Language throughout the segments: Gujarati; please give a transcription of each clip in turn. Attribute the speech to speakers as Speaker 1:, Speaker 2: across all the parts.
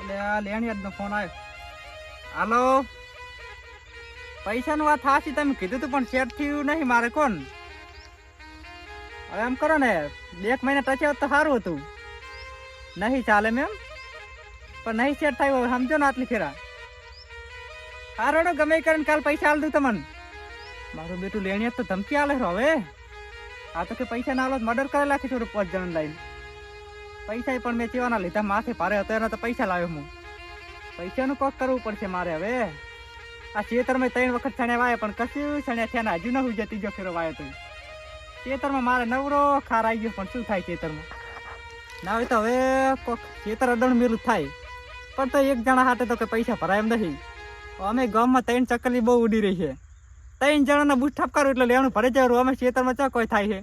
Speaker 1: એટલે ફોન આવ્યો. હાલો? પૈસાનું વાત થાશી તમે કીધું તું, પણ નહીં મારે કોણ? હવે એમ કરો ને એક મહિના ટચે હોત તો સારું હતું. નહીં ચાલે મેમ પણ નહીં સેટ થાય હવે સમજો ને આટલી ફેરા. ને, ગમે કરીને કાલ પૈસા આલ દઉં તમને. મારું બેટું લેણિયાદ તો ધમકી આલે હવે. આ તો કે પૈસા ના આલો મર્ડર કરેલા છે પાંચ જણ લઈને. પૈસા પણ મેં ચેવાના લીધા, માથે ભારે હતો, એના તો પૈસા લાવ્યો હું. પૈસાનું કોક કરવું પડશે મારે હવે. આ ખેતરમાં ત્રણ વખત છણ્યા વાય, પણ કશું છણ્યા થયા હજુ ન હું ત્રીજો ફેરો વાયો તો. ખેતરમાં મારે નવરો ખાર આવી ગયો, પણ શું થાય ખેતરમાં ના હોય તો હવે કોક ખેતર અડણ મેલું થાય. પણ તો એક જણા હાથે તો કે પૈસા ભરાય એમ નથી અમે ગામમાં ત્રણ ચકલી બહુ ઉડી રહી છે. ત્રણ જણાના બૂટ ઠપકારું એટલે લેવાનું ભરે જવાનું અમે ખેતરમાં ચા કોઈ થાય છે?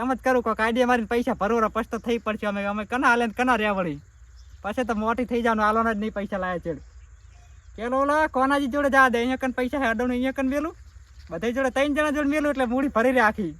Speaker 1: એમ જ કરું કોઈક આઈડિયા મારીને પૈસા ભરવા પસ્તો થઈ પડશે. અમે અમે કના હાલે કના રહ્યા વળી. પછી તો મોટી થઈ જવાનું, હાલોના જ નહીં પૈસા લાયા ચેડ કેલો ઓલા, કોનાજી જોડે જા દે. અહીંયા કન પૈસા હે અહીંયા કન મેલું બધા જોડે ત્રણ જણા જોડે મેલું એટલે મૂડી ભરી રાખી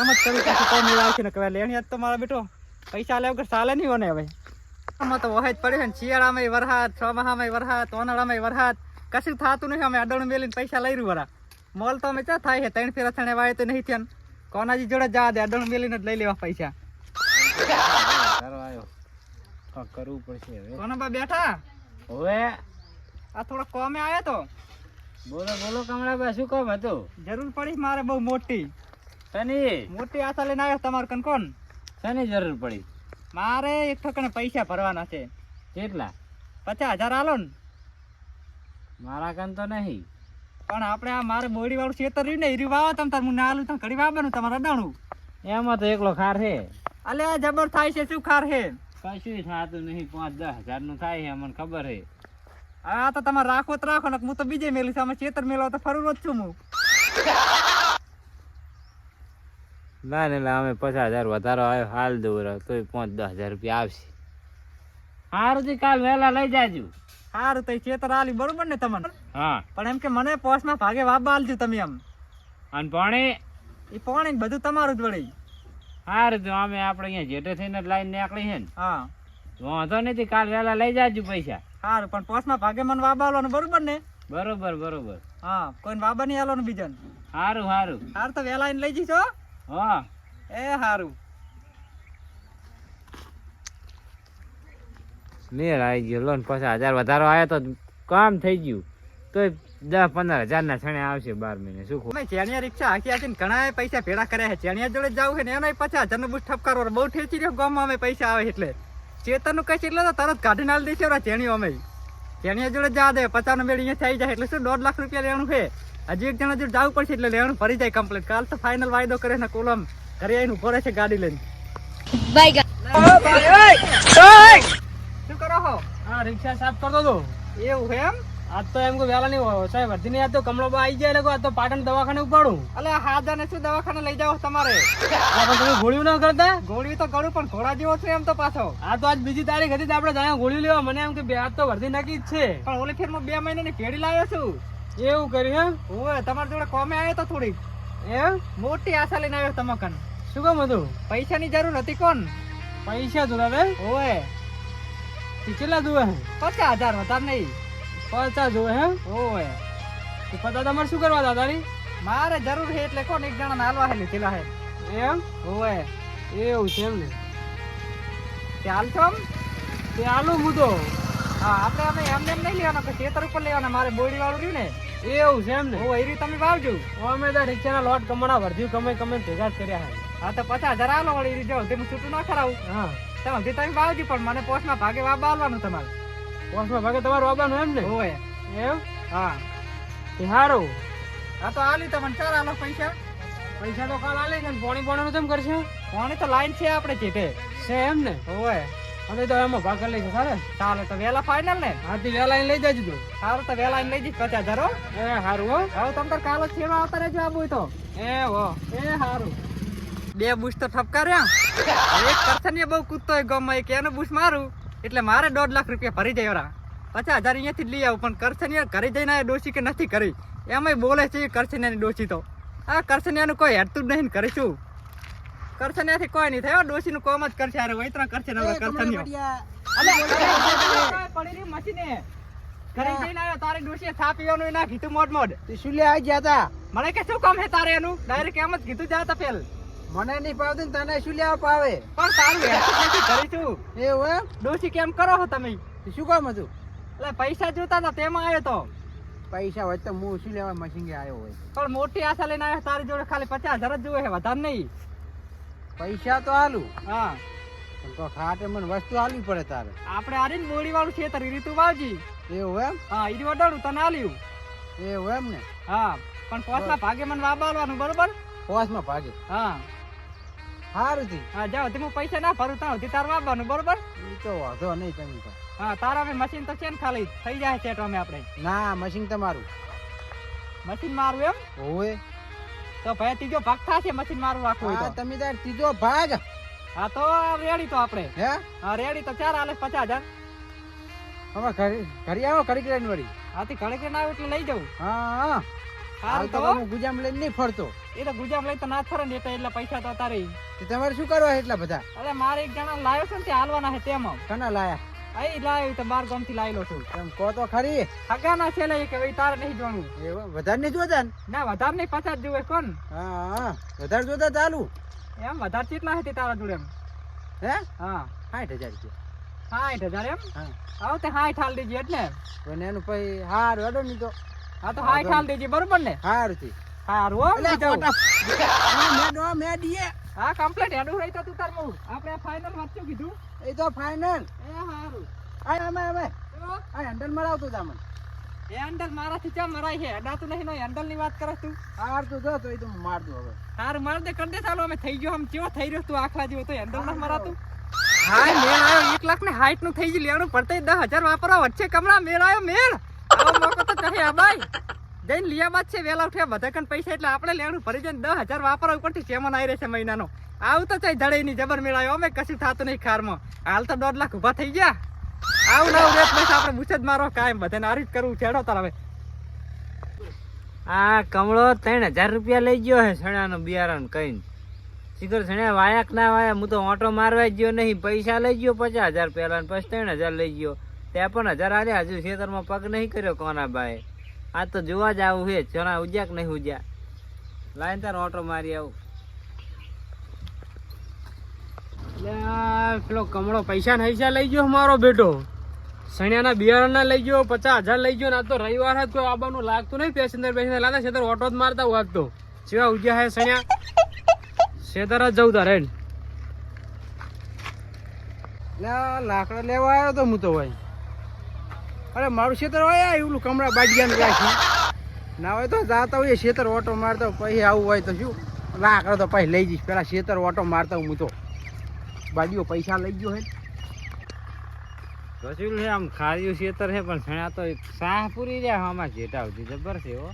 Speaker 1: એમ જ કરું પછી કોઈ મેળ ને કહેવાય. લેણી તો મારા બેટો પૈસા લે વગર ચાલે નહીં મને હવે. આમાં તો વહેજ પડે છે ને. શિયાળામાં વરસાદ ચોમાસામાં વરસાદ ઉનાળામાં વરસાદ. કશું થતું નહીં અમે અડણ મેલીને પૈસા લઈ રહ્યું વરા. મોલ તો અમે ચા થાય છે? ત્રણ ફેરા થણે વાય તો નહીં થયા. કોનાજી જોડે જા દે અડણ મેલીને જ લઈ લેવા પૈસા.
Speaker 2: સારો આવ્યો કાંઈક કરવું પડશે હવે.
Speaker 1: કોનાબા બેઠા?
Speaker 2: હવે?
Speaker 1: આ થોડો કોમે આવ્યો તો.
Speaker 2: બોલો બોલો કમળાબા શું કામ હતું?
Speaker 1: જરૂર પડી મારે બહુ મોટી.
Speaker 2: શની?
Speaker 1: મોટી આશા લઈને આવ્યો તમારે કન કોણ
Speaker 2: શની જરૂર પડી?
Speaker 1: મારે એક ઠકણે પૈસા ભરવાના છે.
Speaker 2: કેટલા?
Speaker 1: પચાસ હજાર આલો ને
Speaker 2: મારા કન તો નહીં.
Speaker 1: પણ આપણે આ મારે બોડી વાળું ખેતર રહ્યું ને રહ્યું વાવો તમે તાર હું ના આલું તો ઘડી વાવવાનું તમારે અડાણું
Speaker 2: એમાં તો એકલો ખાર છે.
Speaker 1: અલે જબર થાય છે શું ખાર છે?
Speaker 2: કશું થતું નહીં પાંચ દસ હજારનું થાય છે મને ખબર છે.
Speaker 1: આ તો તમારે રાખો તો રાખો ને હું તો બીજે મેલું છું અમે ખેતર મેળવા તો ફરું જ છું હું.
Speaker 2: ના ને અમે પચાસ હજાર વધારો આવ્યો હાલ દઉં તોય પાંચ દસ હજાર રૂપિયા આવશે. સારું કાલ વહેલા લઈ જાજો.
Speaker 1: સારું તો ખેતર આલી બરોબર ને તમને?
Speaker 2: હા.
Speaker 1: પણ એમ કે મને પોસમાં ભાગે વાબા આલજો તમે એમ.
Speaker 2: અને પાણી?
Speaker 1: એ પાણી ને બધું તમારું જ વળી.
Speaker 2: સારું તો અમે આપણે અહીંયા જેટે થઈને લાઈન નીકળી છે ને.
Speaker 1: હા.
Speaker 2: વાંધો નથી કાલ વહેલા લઈ જાજો પૈસા.
Speaker 1: સારું પણ પોસમાં ભાગે મને વાબા આલવાનું બરોબર ને?
Speaker 2: બરોબર બરોબર.
Speaker 1: હા કોઈને વાબા નહીં આલવાનું બીજાને.
Speaker 2: સારું સારું
Speaker 1: સારું તો વહેલા લઈ જઈશો
Speaker 2: હા.
Speaker 1: એ સારું
Speaker 2: મેળ આવી ગયો. લોન પચાસ હજાર વધારો આવ્યો તો કામ થઈ ગયું. તોય દસ પંદર હજાર ના છણે આવશે બાર મહિને. શું ખબર
Speaker 1: અમે ચેણિયા રિક્ષા હાકી હાકી ઘણા પૈસા ભેડા કર્યા છે. ચેણિયા જોડે જવું છે ને એનો પચાસ હજારનું બુટ ઠપકારો. બહુ ઠેચી રહ્યો ગામમાં અમે પૈસા આવે એટલે. ચેતનનું કઈ એટલે તો તરત કાઢી નાલ દઈશું ચેણીઓ અમે. ચેણિયા જોડે જા દે પચાસ નો બેડ અહીંયા થઈ જાય એટલે શું દોઢ લાખ રૂપિયા લેવાનું છે? હજી એક જણા જોડે જવું પડશે એટલે લેવાનું ફરી જાય કમ્પ્લીટ કાલ તો ફાઇનલ વાયદો કરે ને કોલમ. કરી આવીને ઊભો રહે છે ગાડી લઈને. છો
Speaker 3: હા રિક્ષા સાફ કરતો હતો.
Speaker 1: એવું એમ?
Speaker 3: આજ તો એમ કે વેલા નહીં હોય. સાહેબ હજી નહીં તો કમળો આવી જાય એટલે આજ તો પાટણ દવાખાને ઉપાડું.
Speaker 1: અલે હાદા ને શું દવાખાને લઈ જાવ તમારે?
Speaker 3: તમે ગોળીઓ ન કરતા?
Speaker 1: ગોળીઓ તો કરું પણ ઘોડા જેવો છે એમ તો પાછો.
Speaker 3: આ તો આજ બીજી તારીખ હતી આપણે જાણે ગોળીઓ લેવા. મને એમ કે બે આજ તો વર્ધી નાખી જ છે.
Speaker 1: પણ ઓલી ફેર બે મહિનાની કેડી લાવ્યો છું.
Speaker 3: એવું કર્યું
Speaker 1: ઓય તમારી જોડે કોમે આવ્યો તો થોડીક.
Speaker 3: એમ
Speaker 1: મોટી આશા લઈને આવ્યો તમાકન.
Speaker 3: શું કામ હતું?
Speaker 1: પૈસાની જરૂર હતી કોણ?
Speaker 3: પૈસા જોડાવે? બે
Speaker 1: ઓય
Speaker 3: કેટલા જોવે હે?
Speaker 1: પચાસ હજાર વધારે નહીં.
Speaker 3: પચાસ જોવે હે?
Speaker 1: ઓય.
Speaker 3: તો પચાસ તમારે શું કરવા દાદાની
Speaker 1: મારે જરૂર છે એટલે કોણ એક જણા હાલવા હે લીધેલા હે.
Speaker 3: એમ?
Speaker 1: ઓય.
Speaker 3: એવું છે એમ ને.
Speaker 1: તે હાલ છો
Speaker 3: તે આલુ મુદો
Speaker 1: હા આપણે અમે એમને એમ નહીં લેવાના કે ખેતર ઉપર લેવાના મારે બોડી વાળું રહ્યું ને.
Speaker 3: એવું છે એમ ને.
Speaker 1: ઓ એ રહ્યું તમે વાવજો.
Speaker 3: અમે તો રિક્ષાના લોટ કમણા વર્ધ્યું કમે કમે ભેગા જ કર્યા હે.
Speaker 1: હા તો પચાસ હજાર આલો વળી રીજો તે હું છૂટું ના કરાવું.
Speaker 3: હા.
Speaker 1: તમે હજી તમે વાવજો પણ મને પોસ્ટમાં ભાગે વાવવા આલવાનું તમારે.
Speaker 3: પોસ્ટમાં ભાગે તમારે આવવાનું એમ ને?
Speaker 1: ઓય.
Speaker 3: એમ
Speaker 1: હા.
Speaker 3: એ સારું
Speaker 1: હા તો આલી તમને ચાર આલો પૈસા.
Speaker 3: પૈસા તો કાલ આલી ને પોણી પોણીનું કેમ કરશે?
Speaker 1: પોણી તો લાઈન છે આપણે ચેટે
Speaker 3: છે એમ ને?
Speaker 1: ઓય.
Speaker 3: અમે તો એમાં ભાગ લઈ લઈશું સારે
Speaker 1: ચાલે તો વેલા ફાઇનલ ને.
Speaker 3: હાથી વેલા લઈ જજો તું.
Speaker 1: સારું તો વેલા લઈ જઈશ પચાસ હજાર
Speaker 3: એ સારું હો.
Speaker 1: હવે તમ કાલો છેડો આવતા રહેજો આબુ તો.
Speaker 3: એ હો.
Speaker 1: એ સારું બે બુશ તો ઠપકાર્યા. એક કરસનીએ બહુ કૂદતો હોય ગમ કે એનો બુશ મારું. એટલે મારે દોઢ લાખ રૂપિયા ભરી જાય રા પચાસ હજાર અહીંયાથી જ લઈ આવું પણ કરસનીએ ઘરે જઈને આ ડોશી કે નથી કરી? એમાંય બોલે છે કરસનિયાની ડોશી તો. આ કરસનિયાનું કોઈ હેડતું જ નહીં કરીશું. કરશન નથી કોઈ નહીં થયો ડોસી નું કોમ જ કરશે અરે વૈતરા કરશે ને હવે
Speaker 4: એ
Speaker 1: કરશે
Speaker 4: કમળા
Speaker 1: નહીં અલે, પડી રહી મશીને. ઘરે જઈને આવ્યો, તારી ડોશીએ ચા પીવાનું ના કીધું મોડ મોડ
Speaker 4: તે શું લે આઈ ગયા તા?
Speaker 1: મને કે શું કામ હે તારે એનું? ડાયરેક્ટ એમ જ કીધું જાતા પેલ.
Speaker 4: મને નહીં પાવતી ને તને શું લેવા પાવે
Speaker 1: પણ તારું નથી છું?
Speaker 4: એવું એમ?
Speaker 1: ડોશી કેમ કરો છો તમે?
Speaker 4: શું કામ હતું?
Speaker 1: એટલે પૈસા જોતા હતા તેમાં આવ્યો તો.
Speaker 4: પૈસા હોય તો હું શું લેવા મશીન આવ્યો હોય?
Speaker 1: પણ મોટી આશા લઈને આવ્યો તારી જોડે ખાલી પચાસ હજાર જ જોવે છે વધારે નહીં.
Speaker 4: પૈસા તો હાલું
Speaker 1: હા.
Speaker 4: પણ તો ખાટે મને વસ્તુ હાલવી પડે તારે.
Speaker 1: આપણે આરીને બોડી વાળું છે તારી રીતુ વાવજી.
Speaker 4: એવું એમ?
Speaker 1: હા ઈ વડાડું તને આલ્યું.
Speaker 4: એવું એમ ને?
Speaker 1: હા પણ પોસના ભાગે મને વાબાલવાનું બરોબર?
Speaker 4: પોસમાં ભાગે.
Speaker 1: હા.
Speaker 4: સારું જી.
Speaker 1: હા જાઓ હું પૈસા ના ભરું ત્યાં સુધી તાર વાવવાનું બરોબર?
Speaker 4: ઈ તો વાંધો નહીં તમે તો.
Speaker 1: હા તારા અમે મશીન તો છે ને ખાલી થઈ જાય છે અમે આપણે.
Speaker 4: ના મશીન તમારું.
Speaker 1: મશીન મારું એમ?
Speaker 4: હોવે
Speaker 1: તો ભાઈ ત્રીજો ભાગ થશે મશીન મારું રાખવું
Speaker 4: હા તમે તાર ત્રીજો ભાગ.
Speaker 1: હા તો રેડી તો આપણે.
Speaker 4: હે?
Speaker 1: હા રેડી તો ચાર આલે પચાસ હજાર.
Speaker 4: હવે ઘરે ઘરે આવો ઘડી કરીને વળી?
Speaker 1: હાથી ઘડે કે ના આવે એટલે લઈ જવું
Speaker 4: હા હા. હાલ તો હું ગુજામ લઈને નહીં ફરતો.
Speaker 1: એ તો ગુજામ લઈ તો ના ફરે ને એટલે પૈસા તો તારે.
Speaker 4: તે તમારે શું કરવા એટલા બધા?
Speaker 1: અરે મારે એક જણા લાવ્યો છે ને તે હાલવાના છે તેમાં
Speaker 4: કના લાયા?
Speaker 1: અહીં લાવ્યો તો બાર ગામથી લાવેલો છું.
Speaker 4: તમે કહો તો ખરી.
Speaker 1: હગાના છે લઈ કે ભાઈ તારે નહીં જોવાનું.
Speaker 4: એવું વધારે નહીં જોતા ના?
Speaker 1: વધારે નહીં પચાસ જોવે કોણ?
Speaker 4: હા હા. વધારે જોતા ચાલુ.
Speaker 1: એમ વધારે કેટલા હતી તારા જોડે એમ?
Speaker 4: હે?
Speaker 1: હા.
Speaker 4: સાઠ હજાર રૂપિયા.
Speaker 1: સાઠ હજાર એમ?
Speaker 4: હા.
Speaker 1: આવ તે સાઠ હાલ દીધી એટલે.
Speaker 4: એનું પછી હાર અડો નહીં તો.
Speaker 1: હા તો હાય હાલ દેજે બરોબર ને?
Speaker 4: હારું થી
Speaker 1: સારું હો જાઉં.
Speaker 4: ખોટા- હા, મેં ડો- મેં દીએ.
Speaker 1: હા કમ્પ્લીટ હેડું રહી તો તું તાર મૂળ આપણે ફાઇનલ વાત શું કીધું?
Speaker 4: એ તો ફાઇનલ
Speaker 1: એ હારું.
Speaker 4: આ અમે અમે આ હેન્ડલ મરાવતો તમને
Speaker 1: એ હેન્ડલ મારાથી ચા મરાય છે? અડાતું નહીં નો હેન્ડલની વાત કરે તું?
Speaker 4: હાર તો જો તો એ તો માર દો હવે.
Speaker 1: હાર માર દે કર દે ચાલો અમે થઈ ગયો. આમ કેવો થઈ રહ્યો તું આખલા જેવો તો હેન્ડલ ના મરાતું. હા મેળ આવ્યો એક લાખ ને હાઈટનું થઈ ગયું. લેવાનું પડતે દસ હજાર વાપરવા વચ્ચે કમરા મેળ આવ્યો મેળ. છે, વેલા ઉઠ્યા, બધા પૈસા એટલે આપણે લેવાનું ભરી જઈને દસ હજાર વાપરવા ઉપરથી ચેમન આવી રહેશે મહિનાનો. આવું તો ચાઈ ધડે ની જબર મેળ અમે કશું થતું નહીં ખારમાં. હાલ તો દોઢ લાખ ઊભા થઈ ગયા. આવું પૈસા આપણે મારો કાયમ. બધાને આરી કરવું છેડો તાર
Speaker 2: આ કમળો ત્રણ હજાર રૂપિયા લઈ ગયો હે, સણાનું બિયારણ કઈ શીખર સણ્યા વાયા ના વાયા, હું તો ઓટો મારવા ગયો નહીં. પૈસા લઈ ગયો પચાસ હજાર પહેલા પછી ત્રણ હજાર લઈ ગયો. ત્યાં પણ હજાર હારે હજુ ખેતરમાં પગ નહીં કર્યો કોના ભાઈ. આ તો જોવા જ આવું છે ચણા ઉજ્યા કે નહીં ઉજ્યા. લાઈન તાર ઓટો મારી આવું.
Speaker 3: એટલે પેલો કમળો પૈસા ને પૈસા લઈ ગયો મારો બેટો. સણિયાના બિયારણના લઈ ગયો, પચાસ હજાર લઈ ગયો ને આ તો રવિવાર જ કોઈ આવવાનું લાગતું નહીં પેસેન્જર પેસેન્જર લાતા છેતર ઓટો જ મારતા વાગતો તો. જેવા ઉજ્યા હે સણિયા. છેતર જ જવું તારે.
Speaker 4: લાકડા લેવા આવ્યો તો હું તો ભાઈ. અરે, મારું ખેતર હોય એવું કમરા બાજિયાને રાખી. ના હોય તો જાતા હોય ખેતર ઓટો મારતા પછી આવું હોય તો શું? ના, કરો તો પછી લઈ જઈશ. પેલા ખેતર ઓટો મારતા હું તો. બાજુઓ પૈસા લઈ ગયો હે.
Speaker 2: રસુલ છે આમ ખાર્યું ખેતર છે, પણ સણા તો સાહ પૂરી રહ્યા આમાં જેટા સુધી. જબર છે એવો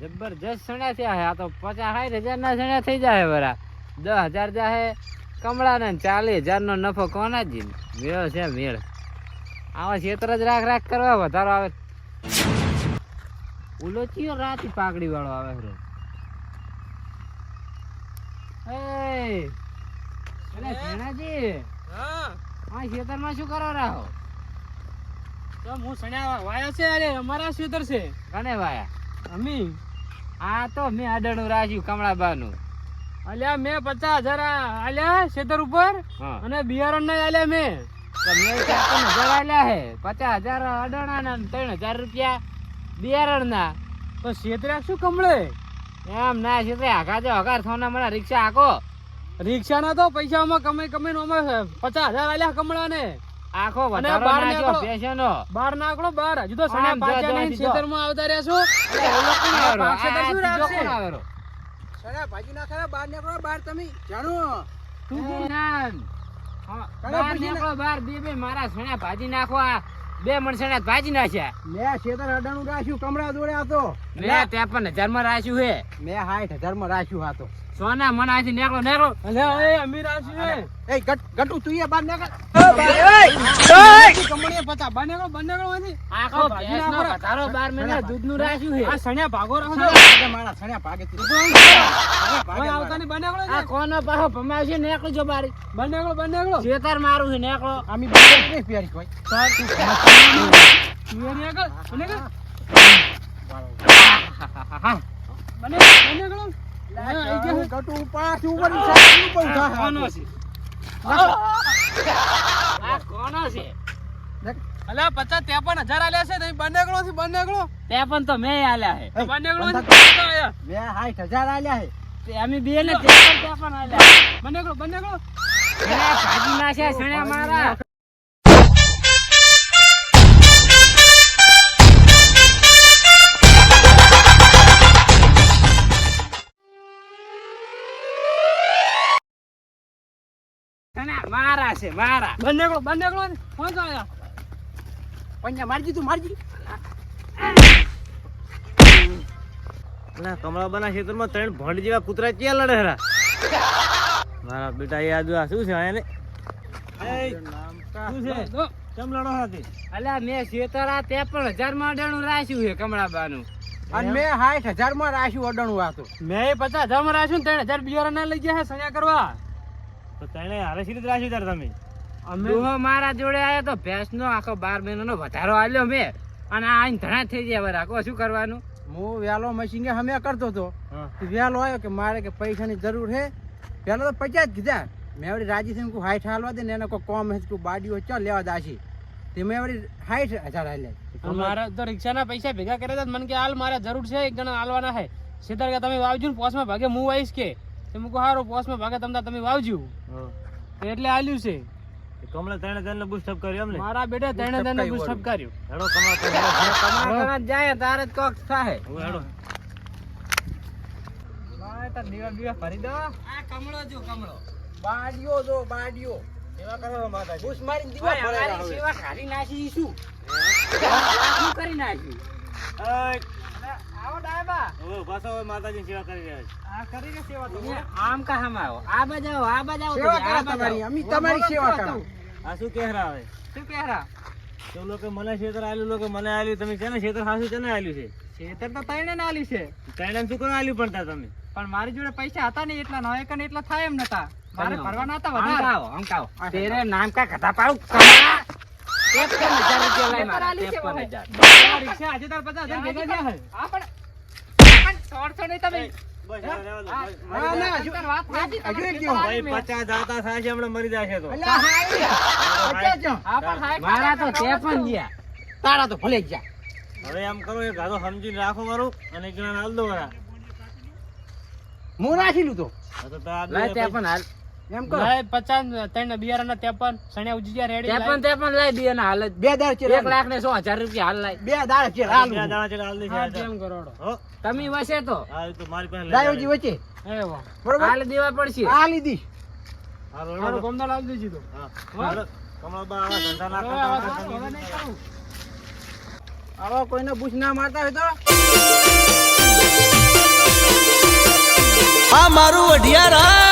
Speaker 2: જબરજસ્ત સણ્યા થયા હે, આ તો પચાસ સાઠ હજાર ના સણ્યા થઈ જાય બરા દસ હજાર જાહે કમળા ને ચાલીસ હજાર નો નફો કોના જ મેળ છે, મેળ. આવા ખેતર જ રાખ રાખ કરવા વધારો આવે. ઉલો ચિયો રાત પાકડી વાળો આવે છે. એ અરે સણાજી
Speaker 3: હા
Speaker 2: આ ખેતરમાં શું કરો રાહો?
Speaker 3: તો હું સણ્યા વાયા છે અરે અમારા છેતર છે.
Speaker 2: કને વાયા?
Speaker 3: અમી.
Speaker 2: આ તો મેં અડણું રાખ્યું કમળાબાનું.
Speaker 3: અલ્યા મેં પચાસ હજાર આલ્યા છેતર ઉપર
Speaker 2: હા.
Speaker 3: અને બિયારણ ના આલ્યા મેં.
Speaker 2: તો ત્રણ હજાર આલ્યા હે પચાસ હજાર અડણા ના ત્રણ હજાર રૂપિયા બિયારણના.
Speaker 3: તો છેતર્યા શું કમળે?
Speaker 2: એમ ના છે તે જો હગાર સોના મને રિક્ષા આખો
Speaker 3: રિક્ષા તો પૈસામાં કમાઈ કમાઈને અમે પચાસ હજાર આલ્યા કમળા
Speaker 2: આખો વધારો
Speaker 3: બાર
Speaker 2: નાખ્યો. પેશનો
Speaker 3: બાર નાકડો બાર હજુ તો સણા પાંચ
Speaker 2: જો.
Speaker 3: ખેતરમાં આવતા રહ્યા છો. શું રાખશે?
Speaker 2: કોણ
Speaker 4: ભાજી ના ખરા બહાર નીકળો તમે જાણો.
Speaker 3: તું
Speaker 2: બહાર નીકળો બહાર બે બે મારા સણા ભાજી નાખવા બે મણ ભાજી નાખ્યા.
Speaker 4: મેં ખેતર અડાણું રાખ્યું કમરા દોડ્યા તો.
Speaker 2: મેં ત્રેપન હજારમાં રાખ્યું હે
Speaker 4: મેં સાઠ હજારમાં રાખ્યું આ તો.
Speaker 2: સોના મને આથી નીકળો નીકળો.
Speaker 3: અલે એ અમીર આશી
Speaker 4: એ ગટ ગટુ તું એ બાર નાખ
Speaker 3: કમળીએ પતા બને ગયો બને ગયો અહીંથી.
Speaker 2: આખો
Speaker 3: આ નો ના.
Speaker 2: વધારો બાર મહિના દૂધનું રાખ્યું છે.
Speaker 3: આ સણ્યા ભાગો રાખો
Speaker 4: મારા સણ્યા ભાગે તી. છણ્યા ભાગે
Speaker 3: ઓય બને ગયો
Speaker 2: આ કોનો પાછો ભમાવશે જો બારી.
Speaker 3: બને ગયો બને ગયો
Speaker 2: જેતર મારું છે નીકળો.
Speaker 4: આમી બને કે પ્યારી કોઈ
Speaker 3: તુવેરી આગળ બને ગયો બને બને ગયો હા, આઈ ગયો.
Speaker 4: ગટુ પાછું સાચું
Speaker 2: કોનો છે? આ કોનો છે?
Speaker 3: અલે પચાસ ત્રેપન હજાર આલ્યા છે નહીં બને ગયો થી બને ગયો
Speaker 2: તે પણ તો મેં આલ્યા છે.
Speaker 3: તો બને ગયો
Speaker 4: બંધા
Speaker 3: થી તો આયા.
Speaker 4: મેં હજાર આલ્યા હે
Speaker 2: તે અમે બે ને પણ પણ આલ્યા
Speaker 3: બને ગયો બને ગયો
Speaker 2: સણ્યા ભાજી નાખ્યા મારા? છે મારા
Speaker 3: બંને બને ગયો કોણ તો આયા.
Speaker 4: પંજા મારજી તું મારજી
Speaker 2: ના કમળા બના ખેતરમાં ત્રણ ભંડ જેવા કૂતરા ક્યાં લડે હરા? મારા બેટા યાદ આ શું છે આને શું છે? કેમ લડો હતી અલ્યા મેં શેતરા તે પણ હજારમાં અડાણું રાખ્યું છે કમળાબાનું.
Speaker 4: અને મેં સાઠ હજારમાં રાખ્યું અડણું હતું
Speaker 3: મેં પચાસ હજારમાં રાખ્યું ને ત્રણ હજાર બિયારણ ના લઈ ગયા સજા કરવા.
Speaker 2: તો તને હારે સીધી રાખ્યું તાર તમે?
Speaker 3: અમે
Speaker 2: મારા જોડે આવ્યો તો ભેંસનો આખો બાર મહિનાનો વધારો આલ્યો મેં. અને આ આઈને ધણા થઈ ગયા હવે રાખો શું કરવાનું?
Speaker 4: હું વ્યાલો મશીન કે હમે કરતો હતો. તો વ્યાલો આવ્યો કે મારે કે પૈસાની જરૂર છે પેલો તો પચાસ જ કીધા. મેં વળી રાજી થઈને કોઈ હાઈઠ હાલવા દે ને એને કોઈ કોમ હે કોઈ બાડીઓ ચાલ લેવા દાશી. તે મેં વળી સાઠ હજાર હાલ્યા
Speaker 3: મારા તો રિક્ષાના પૈસા ભેગા કર્યા હતા મને કે હાલ મારે જરૂર છે એક જણા હાલવાના છે સીધા કે તમે વાવજો ને પોસમાં ભાગે હું આવીશ કે? તો મૂકો હારો પોસમાં ભાગે તમતા તમે વાવજો. એટલે આલ્યું છે.
Speaker 2: કમળા ત્રણે ત્રણ બુસ્ટઅપ કર્યો એમ
Speaker 3: મારા બેટા ત્રણે ત્રણે બુસ્ટઅપ કર્યો.
Speaker 2: હેડો. કમળા જાય તારે જ કોક થાય. હેડો.
Speaker 1: દીવા દીવા ભરી દો.
Speaker 2: આ કમળો જો કમળો.
Speaker 4: બાડિયો જો બાડિયો
Speaker 2: સેવા કરો માતા
Speaker 4: બુસ મારી દીવા
Speaker 2: ભાઈ,
Speaker 4: ભરેલા
Speaker 2: સેવા ખાલી નાખી શું શું કરી નાખ્યું
Speaker 1: આવો ડાયબા.
Speaker 2: માતાજી સેવા કરી રહ્યા
Speaker 1: આ કરીને સેવા તો
Speaker 2: છે આમ કા હમ આવો? આ બાજુ આ બાજુ
Speaker 4: સેવા કરો તમારી અમે તમારી સેવા કરો.
Speaker 2: આ શું કહેરા આવે
Speaker 1: શું કહેરા?
Speaker 2: તો લોકો મને ક્ષેત્ર આલ્યું લોકો મને આલ્યું તમે કેને ક્ષેત્ર હાસુ કેને આલ્યું છે?
Speaker 1: તો ના આલી છે.
Speaker 2: કઈનામ શું કોને આલ્યું પણ તા તમે?
Speaker 1: પણ મારી જોડે પૈસા હતા નહીં એટલા નવા કને એટલા થાય એમ નતા. મારે? ભરવાના હતા વધારે.
Speaker 2: અંકાવો.
Speaker 4: આ
Speaker 2: તેરે નામ કા કથા પાડું? કમળા. ત્રેપન હજાર રૂપિયા લઈ મારા,
Speaker 1: આલી છે
Speaker 2: ત્રેપન
Speaker 1: હવે.
Speaker 2: હજાર.
Speaker 3: રિક્ષા આજે તાર હજાર ભેગા થયા
Speaker 1: હા પણ પણ નહીં તમે.
Speaker 2: મરી તો.
Speaker 4: અલ્યા, હાય. પચાસ જણ.
Speaker 1: હા પણ હાય
Speaker 2: મારા તો ત્રેપન ગયા.
Speaker 4: તારા તો ભલે જ
Speaker 2: હવે એમ કરો એક ગાધો સમજીને રાખો મારું અને એક જણા હાલ દો મારા.
Speaker 4: હું રાખી તો.
Speaker 2: તો હાલ.
Speaker 4: એમ કરો
Speaker 3: લાય પચાસ ત્રણ બિયારણ ત્રેપન સણ્યા ઉજી ગયા રેડી
Speaker 2: ત્રેપન ત્રેપન લઈ બે ના હાલ.
Speaker 4: બે દાડ ચેર
Speaker 2: એક લાખ ને સો હજાર રૂપિયા હાલ લાય.
Speaker 4: બે દાર ચેર હાલ.
Speaker 2: બે દાર ચેલા હાલ છે.
Speaker 3: હા
Speaker 2: આ
Speaker 3: કરોડો
Speaker 2: હો,
Speaker 3: તમે વસે તો.
Speaker 2: આ તો મારી પાસે લઈ
Speaker 4: દાયોજી. વચ્ચે.
Speaker 3: એવો
Speaker 4: બરોબર?
Speaker 2: હાલ દેવા પડશે.
Speaker 4: આ લીધી
Speaker 2: હાલો.
Speaker 3: ગમદાર લાવી દેજો તો.
Speaker 2: હા. કમળાબા આવા ધંધા ના
Speaker 3: કરું.
Speaker 4: આવા કોઈને પૂછ ના મારતા હોય તો?
Speaker 5: આ મારું અઢિયારા